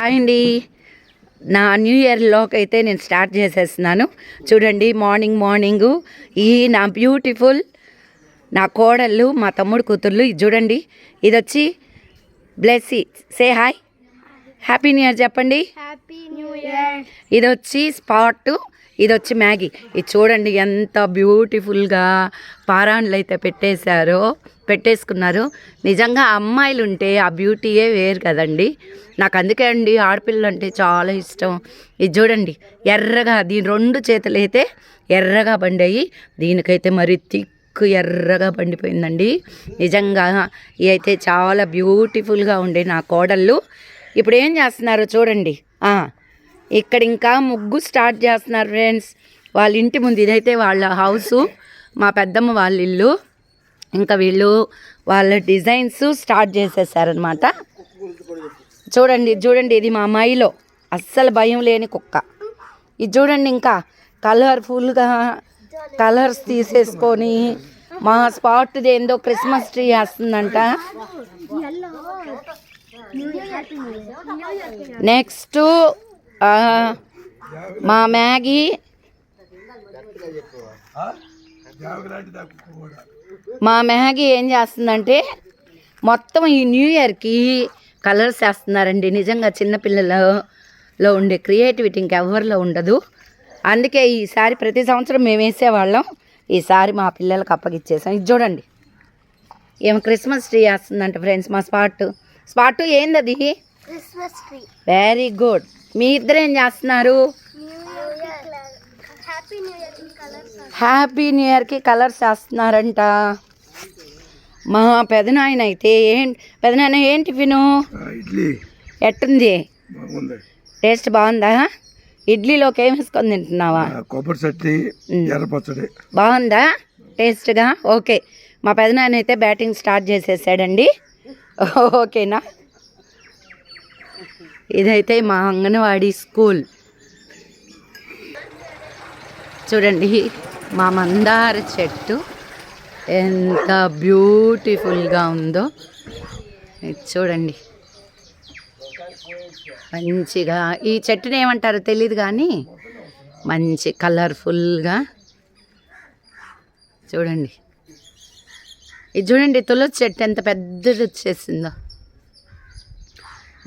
Hi అండి. నా new ఇయర్లోకి అయితే నేను స్టార్ట్ చేసేస్తున్నాను. చూడండి మార్నింగ్ మార్నింగు ఈ నా బ్యూటిఫుల్ నా కోడళ్ళు మా తమ్ముడు కూతుర్లు ఇది చూడండి. ఇది వచ్చి Blessy. Say hi. Happy new year చెప్పండి. Happy new year. ఇది వచ్చి స్పాట్ ఇది వచ్చి మ్యాగీ. ఇది చూడండి ఎంత బ్యూటిఫుల్గా పారాన్లు అయితే పెట్టేశారో. పెట్టేసుకున్నారు. నిజంగా అమ్మాయిలు ఉంటే ఆ బ్యూటీయే వేరు కదండి. నాకు అందుకే అండి ఆడపిల్లలు అంటే చాలా ఇష్టం. ఇది చూడండి ఎర్రగా దీని రెండు చేతులు అయితే ఎర్రగా పండాయి. దీనికైతే మరి థిక్ ఎర్రగా పండిపోయిందండి. నిజంగా ఇవి అయితే చాలా బ్యూటిఫుల్గా ఉండే నా కోడళ్ళు. ఇప్పుడు ఏం చేస్తున్నారు చూడండి. ఇక్కడ ఇంకా ముగ్గు స్టార్ట్ చేస్తున్నారు ఫ్రెండ్స్. వాళ్ళ ఇంటి ముందు ఇదైతే వాళ్ళ హౌసు. మా పెద్దమ్మ వాళ్ళ ఇల్లు. ఇంకా వీళ్ళు వాళ్ళ డిజైన్స్ స్టార్ట్ చేసేసారనమాట చూడండి చూడండి ఇది మా మైలో అస్సలు భయం లేని కుక్క. ఇది చూడండి ఇంకా కలర్ఫుల్గా కలర్స్ తీసేసుకొని మా స్పాట్ ఏందో క్రిస్మస్ ట్రీ వేస్తుందంట. నెక్స్ట్ మా మ్యాగీ. మా మ్యాగీ ఏం చేస్తుందంటే మొత్తం ఈ న్యూ ఇయర్కి కలర్స్ వేస్తున్నారండి. నిజంగా చిన్నపిల్లలలో ఉండే క్రియేటివిటీ ఇంకెవరిలో ఉండదు. అందుకే ఈసారి ప్రతి సంవత్సరం మేము వేసేవాళ్ళం. ఈసారి మా పిల్లలకు అప్పగిచ్చేసాం. ఇది చూడండి. ఏమో క్రిస్మస్ ట్రీ వేస్తుందంట ఫ్రెండ్స్ మా Spot. Spot Christmas tree. Very good. మీ ఇద్దరు ఏం చేస్తున్నారు new year happy new year colours happy new ఇయర్కి కలర్స్ వేస్తున్నారంట మా పెదనాయన అయితే ఏం పెదనాయన ఏం టిఫిను? ఎట్టుంది? టేస్ట్ బాగుందా? ఇడ్లీలోకి ఏం వేసుకొని తింటున్నావా? కొబ్బరి చట్నీ బాగుందా? టేస్ట్గా? ఓకే. మా పెదనాయన అయితే బ్యాటింగ్ స్టార్ట్ చేసేసాడండి. ఓకేనా? ఇదైతే మా అంగన్వాడీ స్కూల్. చూడండి. మా మందార చెట్టు ఎంత బ్యూటిఫుల్గా ఉందో. ఇది చూడండి. మంచిగా ఈ చెట్టుని ఏమంటారో తెలియదు కానీ మంచి కలర్ఫుల్గా. చూడండి. ఇది చూడండి తులసి చెట్టు ఎంత పెద్దది వచ్చేసిందో.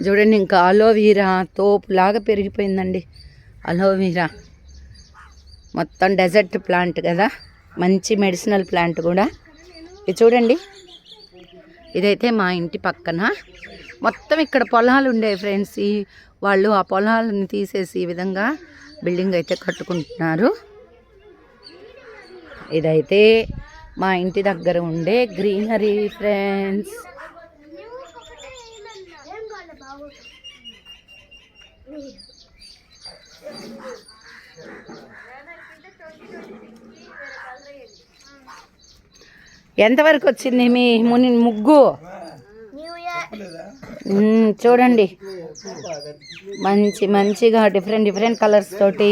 చూడండి ఇంకా అలోవీరా తోపులాగా పెరిగిపోయిందండి. అలోవీరా మొత్తం డెజర్ట్ ప్లాంట్ కదా. మంచి మెడిసినల్ ప్లాంట్ కూడా. ఇది చూడండి. ఇదైతే మా ఇంటి పక్కన. మొత్తం ఇక్కడ పొలాలు ఉండేవి ఫ్రెండ్స్. ఈ వాళ్ళు ఆ పొలాలను తీసేసి ఈ విధంగా బిల్డింగ్ అయితే కట్టుకుంటున్నారు. ఇదైతే మా ఇంటి దగ్గర ఉండే గ్రీనరీ ఫ్రెండ్స్. ఎంతవరకు వచ్చింది మీ ముని ముగ్గు? చూడండి. మంచి మంచిగా డిఫరెంట్ డిఫరెంట్ కలర్స్ తోటి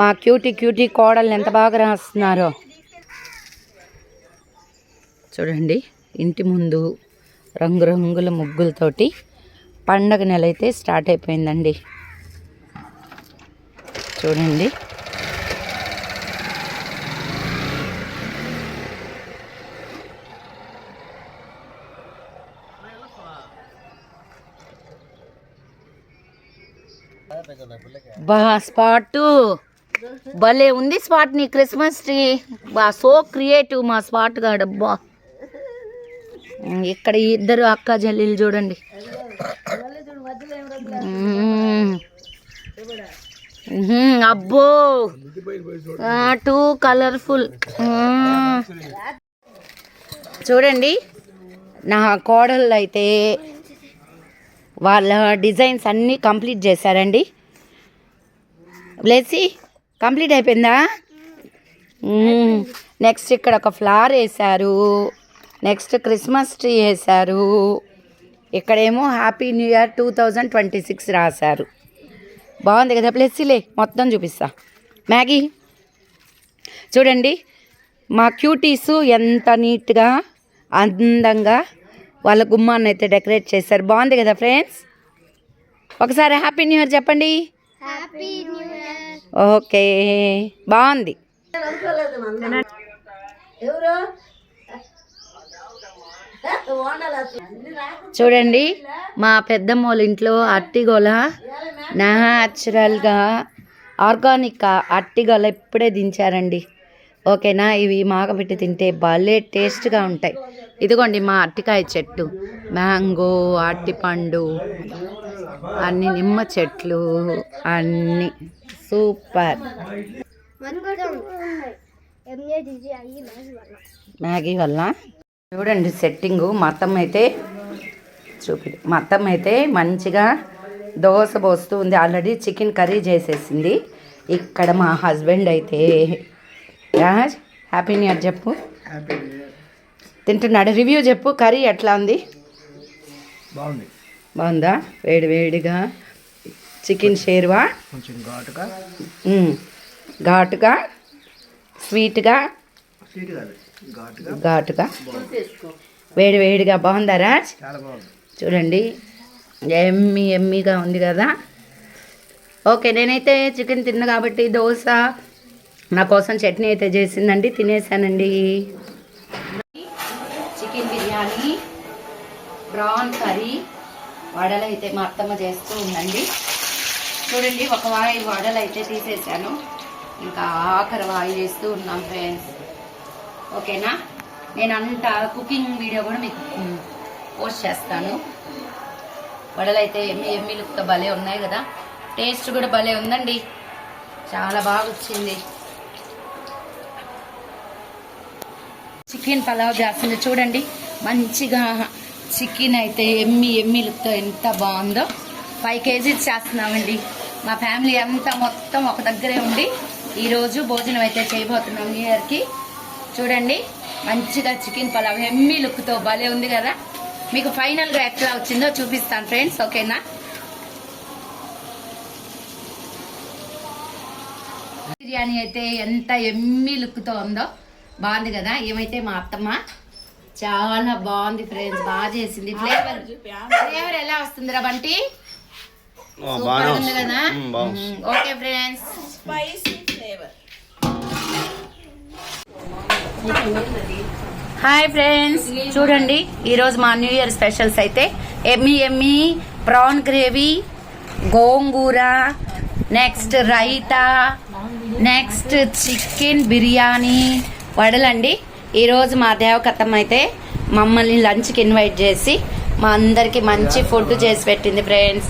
మా క్యూటీ క్యూటీ కోడల్ని ఎంత బాగా రాస్తున్నారో. చూడండి ఇంటి ముందు రంగురంగుల ముగ్గులతోటి పండగ నెల అయితే స్టార్ట్ అయిపోయిందండి. చూడండి. బా స్పాట్. భలే ఉంది స్పాట్ నీ క్రిస్మస్ ట్రీ. బా సో క్రియేటివ్ మా స్పాట్ గాడబ్బా అబ్బా. ఇక్కడ ఇద్దరు అక్క జల్లీలు చూడండి. అబ్బో. Too colourful. చూడండి. నా కోడళ్ళు అయితే వాళ్ళ డిజైన్స్ అన్నీ కంప్లీట్ చేశారండి. బ్లెస్సీ కంప్లీట్ అయిపోయిందా? నెక్స్ట్ ఇక్కడ ఒక ఫ్లవర్ వేశారు. నెక్స్ట్ క్రిస్మస్ ట్రీ వేశారు. ఇక్కడేమో happy new year two thousand twenty six రాశారు. బాగుంది కదా ప్లెస్సీలే మొత్తం చూపిస్తా. మ్యాగీ చూడండి. మా క్యూటీస్ ఎంత నీట్గా అందంగా వాళ్ళ గుమ్మాన్ని అయితే డెకరేట్ చేశారు. బాగుంది కదా ఫ్రెండ్స్? ఒకసారి హ్యాపీ న్యూ ఇయర్ చెప్పండి. Happy new okay. బాగుంది. చూడండి మా పెద్దమ్మ వాళ్ళ ఇంట్లో అట్టిగోల న్యాచురల్గా ఆర్గానిక్ అట్టిగోల ఇప్పుడే దించారండి. ఓకేనా? ఇవి మాగబెట్టి తింటే భలే టేస్ట్గా ఉంటాయి. ఇదిగోండి మా అట్టికాయ చెట్టు. మ్యాంగో అట్టిపండు అన్ని నిమ్మ చెట్లు అన్ని. సూపర్. వల్ల. మ్యాగీ వల్ల. చూడండి సెట్టింగు. మొత్తం అయితే చూపి మొత్తం అయితే మంచిగా దోశ పోస్తూ ఉంది. ఆల్రెడీ చికెన్ కర్రీ చేసేసింది. ఇక్కడ మా హస్బెండ్ అయితే రాజ్ హ్యాపీ న్యూ ఇయర్ చెప్పు. తింటున్నాడు. రివ్యూ చెప్పు. కర్రీ ఎట్లా ఉంది? బాగుంది. బాగుందా? వేడి వేడిగా. చికెన్ షేర్వా? కొంచెం ఘాటుగా. ఘాటుగా? స్వీట్గా? ఘాటుగా. వేడి వేడిగా బాగుందా రాజ్? చాలా బాగుంది. చూడండి. ఎమ్మి ఎమ్మిగా ఉంది కదా. ఓకే నేనైతే చికెన్ తిన్నా కాబట్టి దోశ నా కోసం చట్నీ అయితే చేసిందండి తినేసానండి. చికెన్ బిర్యానీ బ్రాన్ కర్రీ వడలు అయితే మా అత్తమ్మ చేస్తూ ఉందండి. చూడండి ఒక వాయి వడలు అయితే తీసేసాను ఇంకా ఆఖరి వాయి చేస్తూ ఉన్నాం ఫ్రెండ్స్ ఓకేనా? నేను అంత కుకింగ్ వీడియో కూడా మీకు పోస్ట్ చేస్తాను. వడలు అయితే ఎమ్మి ఎమ్మి లుక్తో భలే ఉన్నాయి కదా. టేస్ట్ కూడా భలే ఉందండి. చాలా బాగా వచ్చింది. చికెన్ పలావ్ చేస్తుంది చూడండి. మంచిగా చికెన్ అయితే ఎమ్మి ఎమ్మి లుక్తో ఎంత బాగుందో. ఫైవ్ కేజీస్ చేస్తున్నామండి. మా ఫ్యామిలీ అంతా మొత్తం ఒక దగ్గరే ఉండి ఈరోజు భోజనం అయితే చేయబోతున్నాం న్యూ ఇయర్కి చూడండి మంచిగా చికెన్ పలావ్ ఎమ్మి లుక్తో భలే ఉంది కదా. మీకు ఫైనల్గా ఎట్లా వచ్చిందో చూపిస్తాను ఫ్రెండ్స్ ఓకేనా? బిర్యానీ అయితే ఎంత ఎమ్మి లుక్తో ఉందో. బాగుంది కదా? ఏమైతే మా అత్తమ్మ? చాలా బాగుంది ఫ్రెండ్స్ బాగా చేసింది. ఫ్లేవర్ ఫ్లేవర్ ఎలా వస్తుందిరా బంటి? సూపర్ ఉంది కదా? Okay friends. Hi friends. చూడండి ఈరోజు మా న్యూ ఇయర్ స్పెషల్స్ అయితే ఎమ్మి ఎమ్మి prawn gravy gongura next raita next chicken biryani వడలండి. ఈరోజు మా దేవకత్తమ్మ అయితే మమ్మల్ని లంచ్కి ఇన్వైట్ చేసి మా అందరికి మంచి ఫుడ్ చేసి పెట్టింది ఫ్రెండ్స్.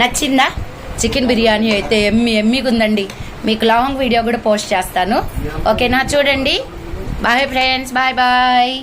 నచ్చిందా? చికెన్ బిర్యానీ అయితే ఎమ్మి ఎమ్మికి ఉందండి మీకు లాంగ్ వీడియో కూడా పోస్ట్ చేస్తాను. ఓకేనా? చూడండి. Bye friends. Bye bye.